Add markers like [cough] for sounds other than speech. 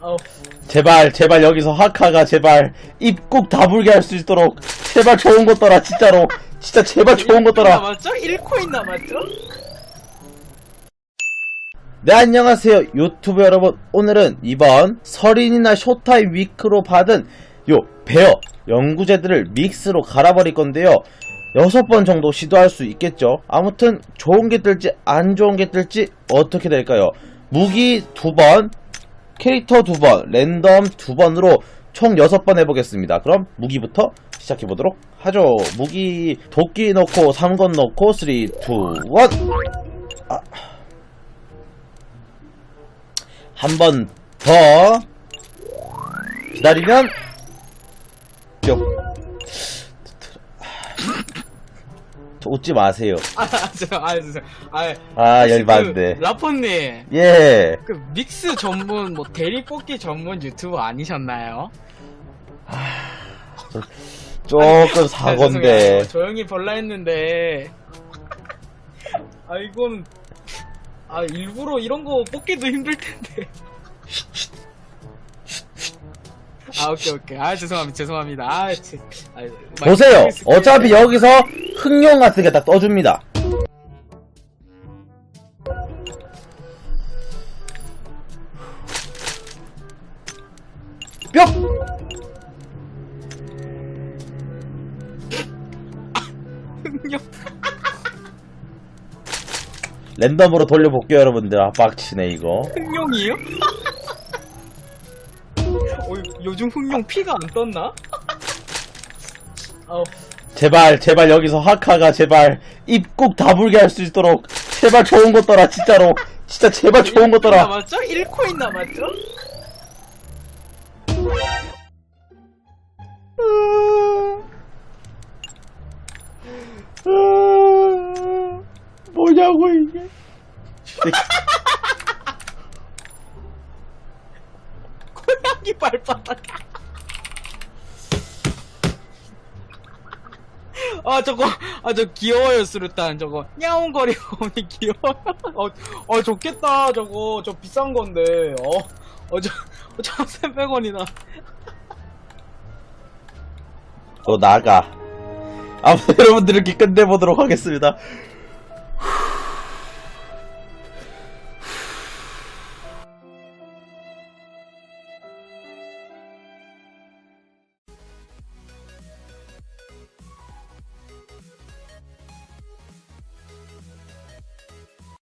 어, 제발 제발 여기서 하카가 제발 입꾹 다물게 할 수 있도록. 제발 좋은 것 떠라 진짜로. 진짜 제발 좋은 것 떠라. 남았죠? 1코인 남았죠? 네 안녕하세요. 유튜브 여러분. 오늘은 이번 설인이나 쇼타임 위크로 받은 요 베어 연구제들을 믹스로 갈아버릴 건데요. 여섯 번 정도 시도할 수 있겠죠? 아무튼 좋은 게 뜰지 안 좋은 게 뜰지 어떻게 될까요? 무기 두번 캐릭터 두 번 랜덤 두 번으로 총 여섯 번 해보겠습니다. 그럼 무기부터 시작해보도록 하죠. 무기 도끼 넣고 3건 넣고 3, 2, 1한번 더 기다리면 뿅 웃지 마세요 아, 저, 아, 저, 아, 아 혹시 열받네 그, 라포님, 예 그 믹스 전문, 뭐 대리 뽑기 전문 유튜버 아니셨나요? 조금 아, 죄송해요. 사건데 조용히 볼라 했는데. 아, 이건, 아, 일부러 이런 거 뽑기도 힘들 텐데. 아, 오케이, 오케이. 아, 죄송합니다, 죄송합니다. 아, 제, 아, 보세요. 어차피 여기서 흑룡 같은 게 딱 떠줍니다 뿅. [laughs] 랜덤으로 돌려볼게요 여러분들 아 빡치네 이거 흥룡이요? [laughs] 어, 요즘 흥룡 피가 안 떴나? [laughs] 어, 제발 제발 여기서 하카가 제발 입꾹 다물게 할 수 있도록 제발 좋은 것 떠라 진짜로 진짜 제발 좋은 것 떠라 남았죠? 1코인 남았죠? 뭐냐고 이게 [laughs] 고양이 발바닥. 아 저거 아 저 귀여워요 수류탄 저거. 냐옹거리고 오니 귀여워 어, 어 좋겠다 저거. 저 비싼 건데 어어저 1300원이나. 너 나가. 아무튼 여러분들 이렇게 끝내보도록 하겠습니다